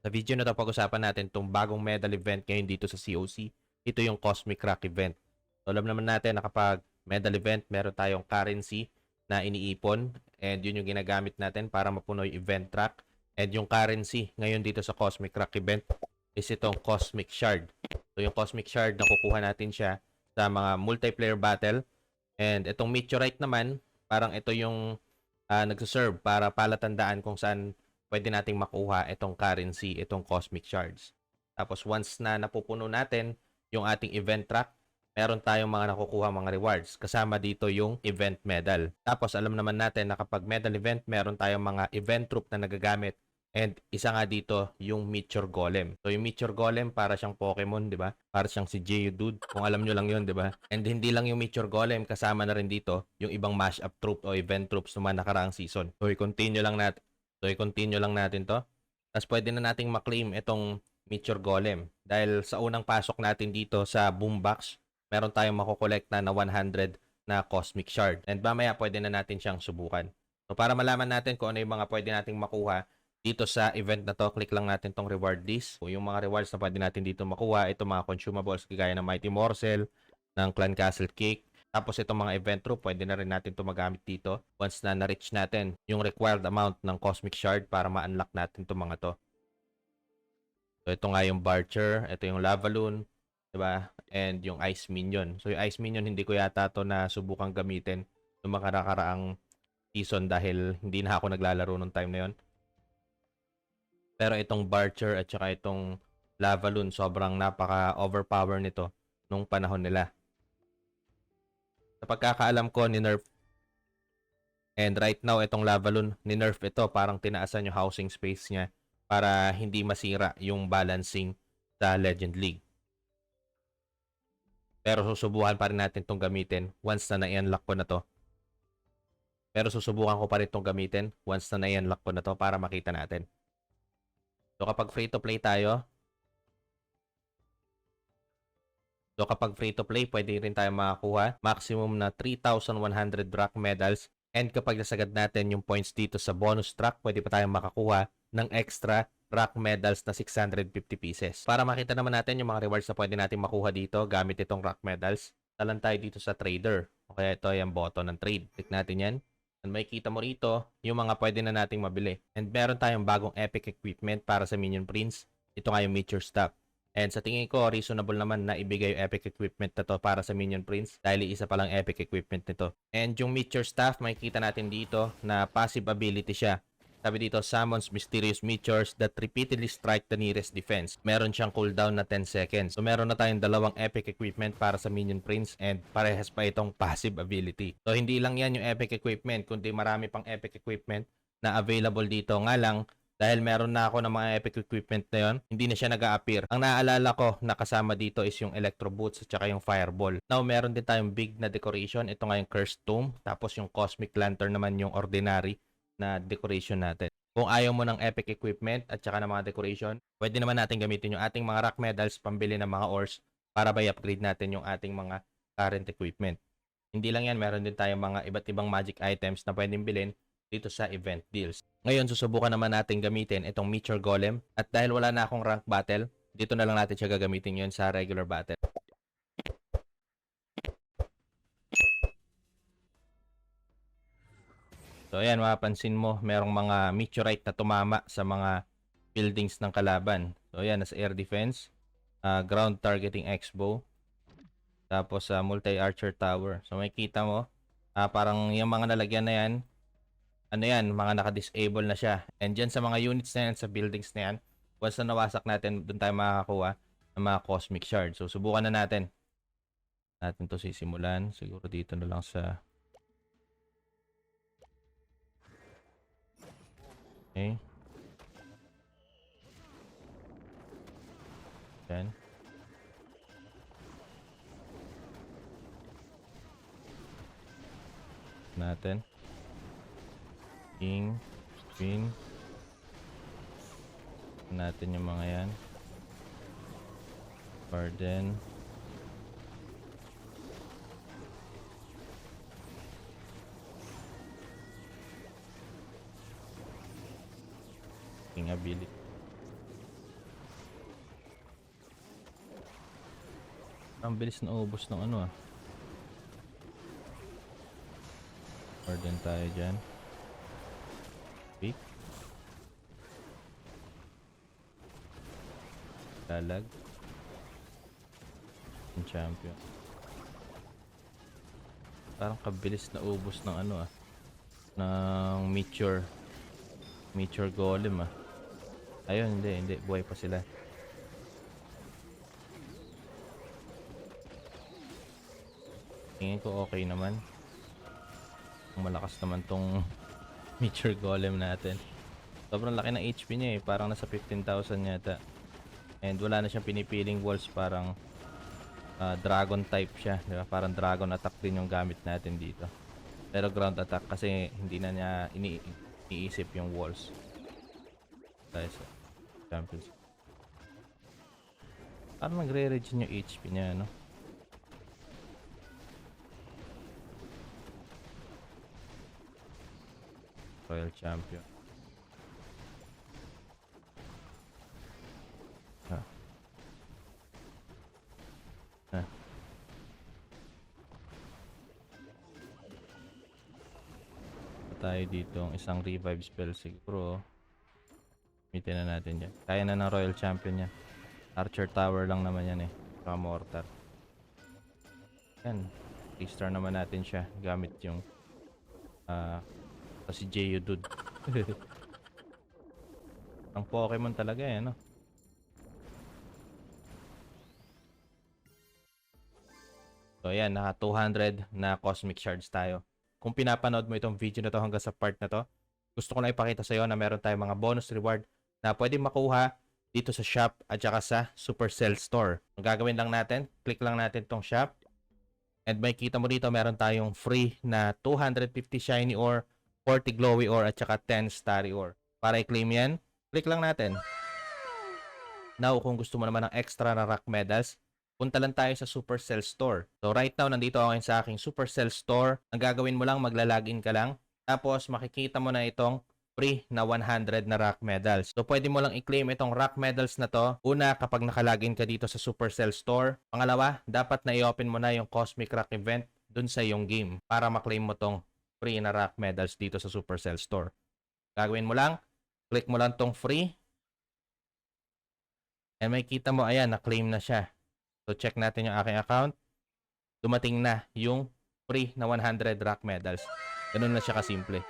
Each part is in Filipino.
Sa video na to, pag-usapan natin itong bagong medal event ngayon dito sa COC. Ito yung Cosmic Rock event. So, alam naman natin na kapag medal event, meron tayong currency na iniipon and yun yung ginagamit natin para mapuno yung event track. And yung currency ngayon dito sa Cosmic Rock event is itong Cosmic Shard. So, yung Cosmic Shard, nakukuha natin siya sa mga multiplayer battle. And itong Meteorite naman, parang ito yung uh, nagsaserve para palatandaan kung saan pwede nating makuha itong currency, itong cosmic shards. Tapos once na napupuno natin yung ating event track, meron tayong mga nakukuha mga rewards. Kasama dito yung event medal. Tapos alam naman natin na kapag medal event, meron tayong mga event troop na nagagamit And isa nga dito, yung Meteor Golem. So, yung Meteor Golem, para siyang Pokemon, di ba? Para siyang si Geodude. Kung alam nyo lang yun, di ba? And hindi lang yung Meteor Golem, kasama na rin dito yung ibang mashup troop o event troops naman nakaraang season. So, i-continue lang natin. So, i-continue lang natin to. Tapos, pwede na nating maklaim itong Meteor Golem. Dahil sa unang pasok natin dito sa Boombox, meron tayong makukolekta na 100 na Cosmic Shard. And mamaya, pwede na natin siyang subukan. So, para malaman natin kung ano yung mga pwede nating makuha, dito sa event na to, click lang natin tong reward list. So, yung mga rewards na pwede natin dito makuha, ito mga consumables kagaya ng Mighty Morsel, ng Clan Castle Cake. Tapos itong mga event troop, pwede na rin natin ito magamit dito once na na-reach natin yung required amount ng Cosmic Shard para ma-unlock natin itong mga to. So ito nga yung Barcher, ito yung Lavaloon, 'di ba? And yung Ice Minion. So yung Ice Minion hindi ko yata to na subukan gamitin yung makakaraang season dahil hindi na ako naglalaro nung time na yon. Pero itong Barcher at saka itong Lavaloon, sobrang napaka-overpower nito nung panahon nila. Pagkakaalam ko, ni Nerf And right now, itong Lavaloon, ni Nerf ito, parang tinaasan yung housing space niya para hindi masira yung balancing sa Legend League. Pero susubukan pa rin natin itong gamitin once na na-unlock ko na to. Pero susubukan ko pa rin itong gamitin once na na-unlock ko na to para makita natin. So kapag free to play tayo, So kapag free to play, pwede rin tayo makakuha maximum na 3,100 rock medals and kapag nasagad natin yung points dito sa bonus track, pwede pa tayong makakuha ng extra rock medals na 650 pieces. Para makita naman natin yung mga rewards na pwede natin makuha dito gamit itong rock medals, talan tayo dito sa trader. O kaya ito yung button ng trade. Click natin yan. And makikita mo rito yung mga pwede na nating mabili. And meron tayong bagong epic equipment para sa Minion Prince. Ito nga yung Meteor Stock. And sa tingin ko, reasonable naman na ibigay yung epic equipment na to para sa Minion Prince dahil isa pa lang epic equipment nito. And yung Meteor Staff, makikita natin dito na passive ability siya. Sabi dito, summons mysterious meteors that repeatedly strike the nearest defense. Meron siyang cooldown na 10 seconds. So meron na tayong dalawang epic equipment para sa Minion Prince and parehas pa itong passive ability. So hindi lang yan yung epic equipment, kundi marami pang epic equipment na available dito. Nga lang, dahil meron na ako ng mga epic equipment na yon, hindi na siya nag appear Ang naalala ko na kasama dito is yung Electro Boots at saka yung Fireball. Now, meron din tayong big na decoration. Ito nga yung Cursed Tomb. Tapos yung Cosmic Lantern naman yung ordinary na decoration natin. Kung ayaw mo ng epic equipment at saka ng mga decoration, pwede naman natin gamitin yung ating mga rock medals pambili ng mga ores para by upgrade natin yung ating mga current equipment. Hindi lang yan, meron din tayong mga iba't ibang magic items na pwedeng bilhin dito sa event deals. Ngayon, susubukan naman natin gamitin itong Meteor Golem at dahil wala na akong rank battle, dito na lang natin siya gagamitin yon sa regular battle. So ayan, mapapansin mo, merong mga meteorite na tumama sa mga buildings ng kalaban. So ayan, nasa air defense, uh, ground targeting X-bow, tapos sa uh, multi-archer tower. So makikita mo, uh, parang yung mga nalagyan na yan, ano yan, mga naka-disable na siya. And dyan sa mga units na yan, sa buildings na yan, once na nawasak natin, doon tayo makakakuha ng mga cosmic shards. So subukan na natin. Natin to sisimulan. Siguro dito na lang sa Okay. Yan. Natin. King, Queen. Ano natin yung mga yan. Garden. King ability. Ang bilis na ubos ng ano ah. Garden tayo dyan. Wait. Lalag. Yung champion. Parang kabilis na ubos ng ano ah. Ng meteor. Meteor golem ah. Ayun, hindi, hindi. Buhay pa sila. Tingin ko okay naman. Malakas naman tong meteor golem natin. Sobrang laki ng HP niya eh. Parang nasa 15,000 yata. And wala na siyang pinipiling walls. Parang ah, dragon type siya. Di ba? Parang dragon attack din yung gamit natin dito. Pero ground attack kasi hindi na niya ini iniisip yung walls. Dahil sa champions. Parang nagre-regen yung HP niya, no? Royal Champion. Ah. Ah. tayo dito ang isang revive spell siguro. Gamitin na natin yan. Kaya na ng Royal Champion yan. Archer Tower lang naman yan eh. Saka Mortar. Yan. 3 star naman natin siya. Gamit yung ah si Jeyo dude. ang Pokemon talaga eh, no? So ayan, naka 200 na Cosmic Shards tayo. Kung pinapanood mo itong video na to hanggang sa part na to, gusto ko lang ipakita sa iyo na meron tayong mga bonus reward na pwede makuha dito sa shop at saka sa Supercell Store. Ang gagawin lang natin, click lang natin tong shop. And may kita mo dito, meron tayong free na 250 shiny ore, 40 glowy ore at saka 10 starry ore. Para i-claim yan, click lang natin. Now, kung gusto mo naman ng extra na rock medals, punta lang tayo sa Supercell Store. So right now, nandito ako ngayon sa aking Supercell Store. Ang gagawin mo lang, maglalagin ka lang. Tapos makikita mo na itong free na 100 na rock medals. So pwede mo lang i-claim itong rock medals na to. Una, kapag nakalagin ka dito sa Supercell Store. Pangalawa, dapat na i-open mo na yung Cosmic Rock event dun sa iyong game para maklaim mo tong free na rock medals dito sa Supercell Store. Gagawin mo lang, click mo lang tong free. And may kita mo, ayan, na-claim na siya. So check natin yung aking account. Dumating na yung free na 100 rock medals. Ganun na siya kasimple.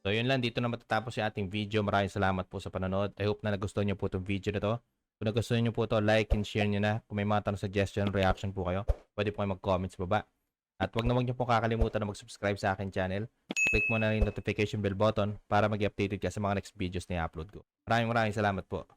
So yun lang, dito na matatapos yung ating video. Maraming salamat po sa panonood. I hope na nagustuhan nyo po itong video na to. Kung nagustuhan nyo po ito, like and share nyo na. Kung may mga tanong, suggestion, reaction po kayo, pwede po kayo mag-comment sa baba. At wag na wag nyo po kakalimutan na mag-subscribe sa akin channel. Click mo na yung notification bell button para mag updated ka sa mga next videos na i-upload ko. Maraming maraming salamat po.